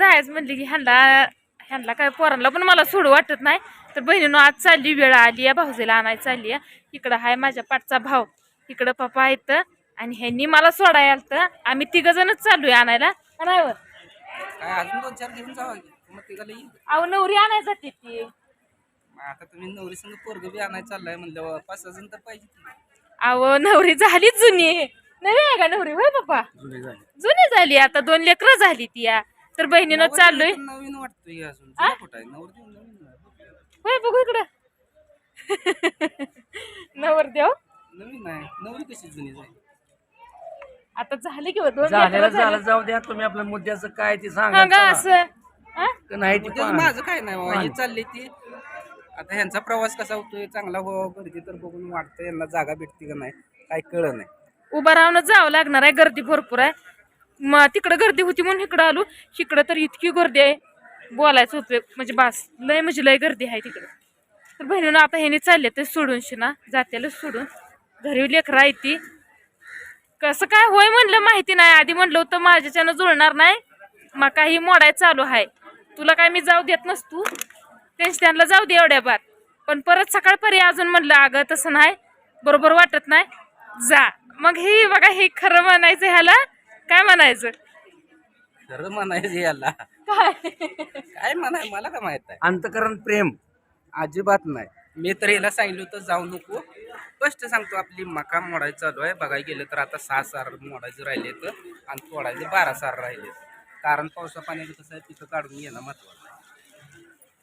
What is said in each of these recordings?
जायचं म्हणली की ह्यांना ह्यांना काय पोरांना पण मला सोडू वाटत नाही. तर बहिणीनं आज चालली वेळ आली आहे भाऊजीला आणायला चालली आहे. इकडं आहे माझ्या पाठचा भाऊ इकडं पप्पा आहेत. आणि ह्यांनी मला सोडायला आलतं. आम्ही तिघ जणच चालू आहे आणायला. नाही वर. काय अजून दोन चार घेऊन जावा की. मग तिघाला येईल. अहो नवरी आणायला जाते ती. आता तुम्ही नवरी संग पोरग बी आणायला चाललाय म्हणलं पाच सहा जण तर पाहिजे की. अहो नवरी झाली जुनी. नवी आहे का नवरी? होय पप्पा? जुनी झाली. आता दोन लेकरं झाली ती या. तर बहिणीनं चाललोय. नवीन वाटतोय अजून. जुना कुठं आहे? नवरी नवीन आहे. होय बघू इकडं. नवरदेव? नवीन आहे. नवरी कशी जुनी जाईल आता झाले की दोन झालेलं लेकरं झालं. झाली. जाऊ द्या तुम्ही आपल्या मुद्द्याचं काय ते हा सांगा असं. हा? नाही ती पहा. माझं काय नाही बाबा. हे चालली ती. आता ह्यांचा प्रवास कसा होतोय चांगला हो गर्दी तर बघून वाटतं यांना जागा भेटते का नाही काय कळ नाही. उभं राहूनच जावं लागणार आहे गर्दी भरपूर आहे. मग तिकडं गर्दी होती म्हणून इकडं आलो. इकडं तर इतकी गर्दी आहे. बोलायचं उपयोग म्हणजे बास लय म्हणजे लय गर्दी आहे तिकडं. तर बहिणीनं आता ह्याने चालले तर सोडून शिना. जात्यालाच सोडून. घरी लेकरं आहे ती. कसं काय होय म्हणलं माहिती नाही. आधी म्हणलं होतं माझ्याच्यानं जुळणार नाही. मग काही मोडाय चालू आहे. तुला काय मी जाऊ देत नसतो. तू त्यांना जाऊ दे एवढ्या बार. पण परत सकाळपर्यंत अजून म्हणलं अगं तसं नाही. बरोबर वाटत नाही. जा. मग हे बघा हे खरं म्हणायचं ह्याला. काय म्हणायचं? खरं म्हणायचं याला. काय? काय म्हणाय मला काय माहीत आहे अंतकरण प्रेम. अजिबात नाही. मी तर याला सांगितलं होतं जाऊ नको. स्पष्ट सांगतो आपली मका मोडायचं चालू आहे. बघायला गेलं तर आता सहा सार मोडायचे राहिले तर आणि तोडायचे बारा सार राहिले कारण पावसा पाण्याचं कसं आहे तिथं काढून घेणं महत्वाचं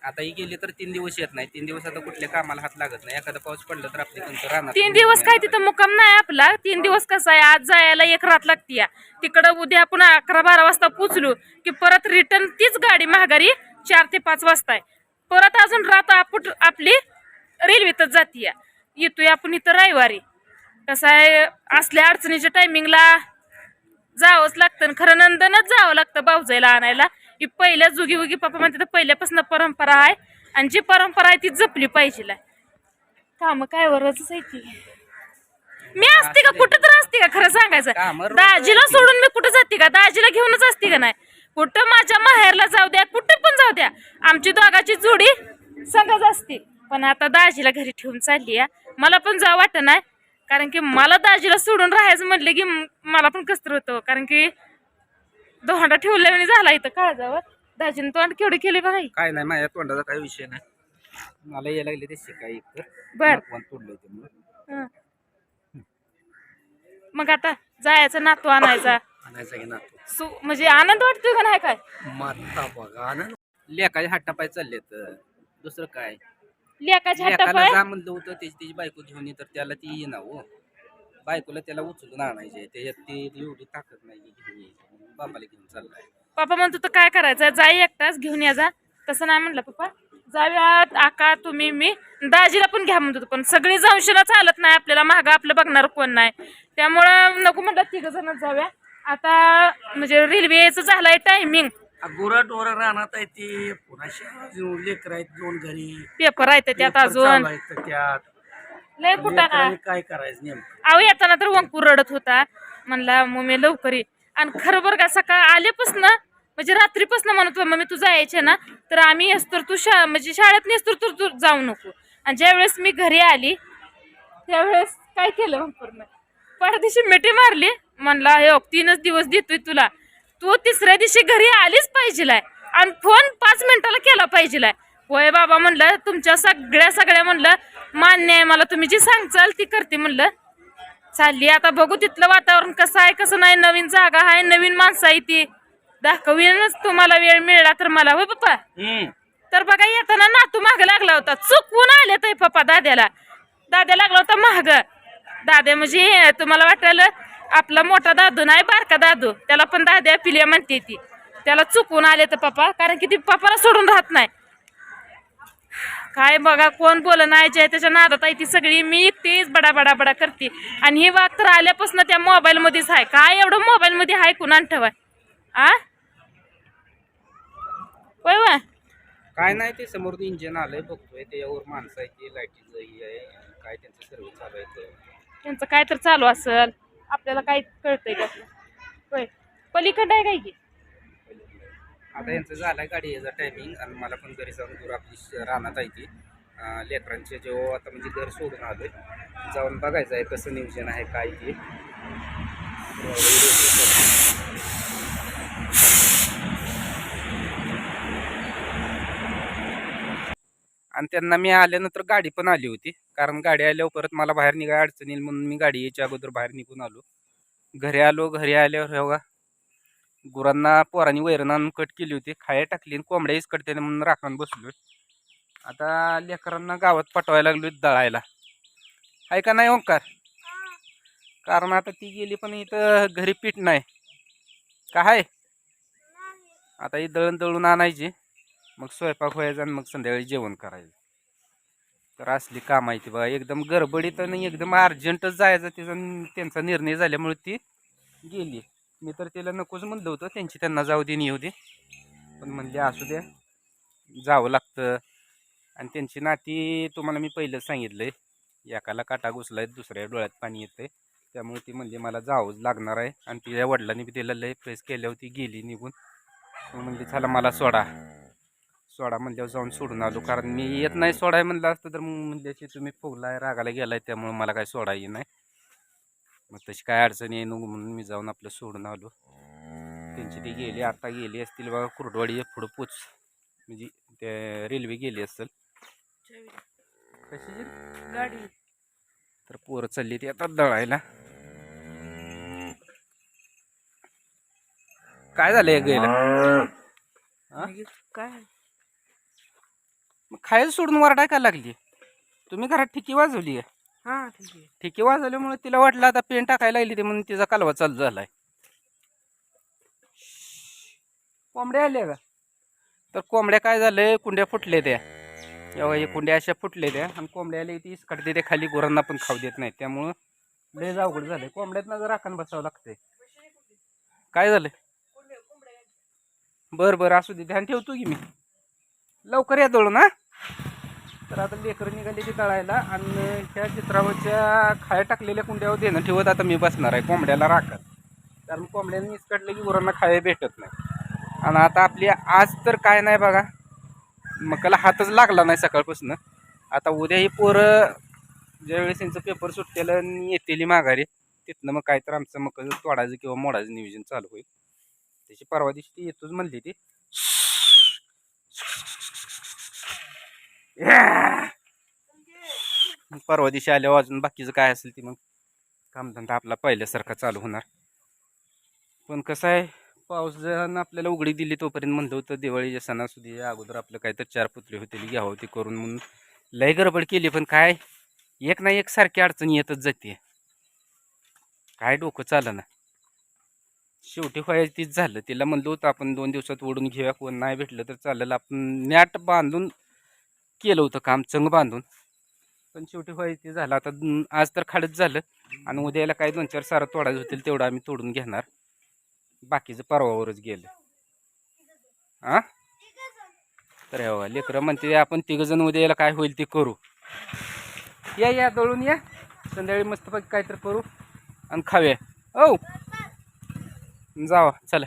आता ही गेली तर तीन दिवस येत नाही. तीन दिवस आता कुठल्या कामाला हात लागत नाही. एखादा पाऊस पडला तर आपली तुमचं राहणार? तीन दिवस काय तिथं मुक्काम नाही आपला. तीन दिवस कसं आहे? आज जायला एक रात लागती तिकडं उद्या आपण अकरा बारा वाजता पोचलो की परत रिटर्न तीच गाडी महागारी चार ते पाच वाजता आहे. परत अजून रात आपण आपली रेल्वेतच जातीय. येतोय आपण इथं रविवारी. कसं आहे? असल्या अडचणीच्या टायमिंगला जावंच लागतं आणि खरं नंदनच जावं लागतं भाऊजाईला आणायला. ही पहिल्या जुगी उगी पप्पा म्हणते तर पहिल्यापासून परंपरा आहे आणि जी परंपरा आहे ती जपली पाहिजे काम काय वरच आहे ती. मी असते का? कुठं तर असते का? खरं सांगायचं. दाजीला सोडून मी कुठं जाते का? दाजीला घेऊनच असते का नाही? कुठं माझ्या माहेरला जाऊ द्या कुठं पण जाऊ द्या. आमची दोघाची जोडी संगच असते. पण आता दाजीला घरी ठेवून चालली आहे. मला पण जाऊ वाटत नाही. कारण की मला दाजीला सोडून राहायचं म्हटलं की मला पण कसतर होतं. कारण की दोहांडा ठेवल्याने झाला इथं काळजावर. दाजीने तोंड केवढे केले बघा ही. काय नाही माझ्या तोंडाचा काही विषय नाही. मला यायला लागले ते शिकाय एक तर बर हं. मग आता जायचं नातू आणायचा. आणायचा की ना सु म्हणजे आनंद वाटतोय का नाही काय? माता बघा आनंद. लेकाच्या हट्टापाय चालले तर दुसरं काय? लेकाच्या लेकाला हट्टापाय जा म्हणलं होतं त्याची तिची बायको घेऊन ये तर त्याला ती येईना हो. बायकोला त्याला उचलून आणायचे. त्याच्यात ती एवढी ताकद नाही की घेऊन यायची. बापाला घेऊन चाललाय. पप्पा म्हणतो तर काय करायचं जाई एकटाच घेऊन या जा. तसं नाही म्हणलं पप्पा जाऊयात. आका तुम्ही मी. दाजीला पण घ्या म्हणतो पण सगळी जाऊन चालत नाही आपल्याला. महाग आपलं बघणार कोण नाही. त्यामुळं नको म्हणलं तिघ जणच जाऊया. आता म्हणजे रेल्वेचं झालंय टायमिंग गुरं टोरं राहणार आहे ते. पुन्हा लेकर आहेत दोन घरी. पेपर आहेत त्यात अजून. त्यात. लय कुठं ना लेकरांनी काय करायचं नेमकं? अहो येताना तर वंकूर रडत होता. म्हणला मम्मी लवकर. ये आणि खरं बरं का सकाळ आल्यापासून म्हणजे रात्रीपासून म्हणत मम्मी तू जायचे ना? तर आम्ही असतो तू शा म्हणजे शाळेत नेसतो तर तू जाऊ नको. आणि ज्यावेळेस मी घरी आली त्यावेळेस काय केलं वंकूरनं? पडदिशी मिठी मारली. म्हणला हे तीनच दिवस देतोय तुला. तू तिसऱ्या दिवशी घरी आलीच पाहिजेलाय. आणि फोन पाच मिनिटाला केला पाहिजेलाय. होय बाबा म्हणलं तुमच्या सगळ्या सगळ्या म्हणलं मान्य आहे मला तुम्ही जी सांगचाल ती करते म्हणलं. चालली आता बघू तिथलं वातावरण कसं आहे कसं नाही नवीन जागा आहे नवीन माणसं आहे ती. दाखवीनच तुम्हाला वेळ मिळाला तर मला होय पप्पा. तर बघा येताना नातू माग लागला होता. चुकवून आले तर पप्पा दाद्याला. दाद्या लागला होता महाग दाद्या म्हणजे तुम्हाला वाटेल आपला मोठा दादू नाही बारका दादू. त्याला पण दाद्या पिल्या म्हणते ती. त्याला चुकवून आले तर पप्पा कारण की ती पप्पाला सोडून राहत नाही. काय बघा कोण बोल नाही जे त्याच्या नादात आहे ती सगळी मी एकटीच बडा बडा बडा करते. आणि ही वाघ तर आल्यापासून त्या मोबाईल मध्येच आहे. काय एवढं मोबाईल मध्ये आहे कुणान ठेवाय? आ? होय वा काय नाही ते समोर इंजिन आलंय बघतोय. त्याच्यावर माणसं आहे की लाईटीचं ही आहे काय त्यांचं सर्व चालू आहे ते. त्यांचं काय तर चालू असेल. आपल्याला काय कळतंय त्यातलं. होय. पलीकडं आहे काय की? आता यांचं झालाय गाडी याचा टायमिंग आणि मला पण घरी जाऊन दूर आपली रानात आहे ती. लेकरांचे जेव्हा आता म्हणजे घर सोडून आलोय. जाऊन बघायचं आहे कसं नियोजन आहे काय ते. आणि त्यांना मी आल्यानंतर गाडी पण आली होती. कारण गाडी आल्यावर परत मला बाहेर निघाय अडचण येईल म्हणून मी गाडी यायच्या अगोदर बाहेर निघून आलो. घरी आलो घरी आल्यावर हे बघा गुरांना पोरांनी वैरण आणून कट केली होती. खाया टाकली आणि कोंबड्याहीच कटते म्हणून राखून बसलो आता लेकरांना गावात पाठवायला लागलो दळायला. आहे का नाही ओंकार? कारण आता ती गेली पण इथं घरी पीठ नाही. का आहे आता ही दळण दळून आणायची. मग स्वयंपाक व्हायचा आणि मग संध्याकाळी जेवण करायचं. तर असली काम आहे ती बघा. एकदम गडबडीत आणि एकदम अर्जंटच जायचं तिचा त्यांचा निर्णय झाल्यामुळे ती गेली. मी तर तिला नकोच म्हणलं होतं त्यांची त्यांना जाऊ दे येऊ दे. पण म्हणले असू द्या जावं लागतं. आणि त्यांची नाती तुम्हाला मी पहिलंच सांगितलंय. एकाला काटा घुसला आहे दुसऱ्या डोळ्यात पाणी येतंय. त्यामुळे ती म्हणली मला जावंच लागणार आहे. आणि तिच्या वडिलांनी बी तिला लय प्रेस केल्यावर ती गेली निघून. म्हणजे झाला चला मला सोडा. सोडा म्हणल्यावर जाऊन सोडून आलो. कारण मी येत नाही सोडाय म्हणलं असतं तर मग म्हणल्याची तुम्ही फुगलाय रागाला गेलाय त्यामुळे मला काय सोडा येई नाही. मग तशी काय अडचण येईल नको म्हणून मी जाऊन आपलं सोडून आलो. त्यांची ती गेली आता गेली असतील बघा कुरडवाडी पुढं पोच म्हणजे ते रेल्वे गेली असेल. कशी? गाडी. तर पोरं चालली ती आता दळायला. काय झालंय गेलं? काय? मग खायला सोडून वरडाय का लागली? तुम्ही घरात ठिकी वाजवली आहे. हा ठीक आहे. ठिकी वाजवल्यामुळे तिला वाटलं आता पेन टाकायला लागली ते म्हणून तिचा कालवा चालू झालाय. कोंबड्या आल्या का? तर कोंबड्या काय झालंय कुंड्या फुटले त्या. तेव्हा कुंड्या अशा फुटले त्या आणि कोंबड्या आल्या ती काढते त्या खाली गुरांना पण खाऊ देत नाही. त्यामुळं लय अवघड झालंय. कोंबड्यातनं जर राखण बसावं लागतंय. काय झालंय? बरं बरं असू दे. ध्यान ठेवतो की मी. लवकर या दळून हा. तर आता लेकरं निघाली की दळायला आणि ह्या चित्रावरच्या खाया टाकलेल्या कुंड्यावर देणं ठेवत आता मी बसणार आहे कोंबड्याला राखत. कारण कोंबड्याने निसकटलं की गुरांना खाया भेटत नाही. आणि आता आपली आज तर काय नाही बघा. मकाला हातच लागला नाही सकाळपासून. आता उद्या ही पोरं ज्यावेळेस त्यांचं पेपर सुटलेलं आणि येतेली माघारी तिथनं मग काय तर आमचं मग तोडायचं किंवा मोडायचं नियोजन चालू होईल. त्याची परवा दिवशी ती येतोच म्हणली ती. परवा दिवशी आल्यावर अजून बाकीचं काय असेल ती मग कामधंदा आपला पहिल्यासारखा चालू होणार. पण कसं आहे पाऊस जर आपल्याला उघडी दिली तोपर्यंत म्हणलं होतं दिवाळीच्या सणासुदी अगोदर आपलं काय तर चार पुतळे होते घ्यावं ते करून म्हणून. लय गडबड केली पण काय एक ना एक सारखी अडचण येतच जाते. काय डोकं चालं ना शेवटी व्हायचं तीच झालं. तिला म्हणलं होतं आपण दोन दिवसात ओढून घेऊया कोण नाही भेटलं तर चालेल. आपण नॅट बांधून केलं होतं काम चंग बांधून. पण शेवटी होय ते झालं. आता आज तर खाडच झालं. आणि उद्याला काही दोन चार सारं तोडायचं होतील तेवढं आम्ही तोडून घेणार. बाकीचं परवावरच गेलं. हां तर हे बघा लेकरं म्हणते आपण तिघजण उद्याला काय होईल ते करू. या या दळून या. संध्याकाळी मस्तपैकी काहीतरी करू. आणि खाऊया. हो जावा चला.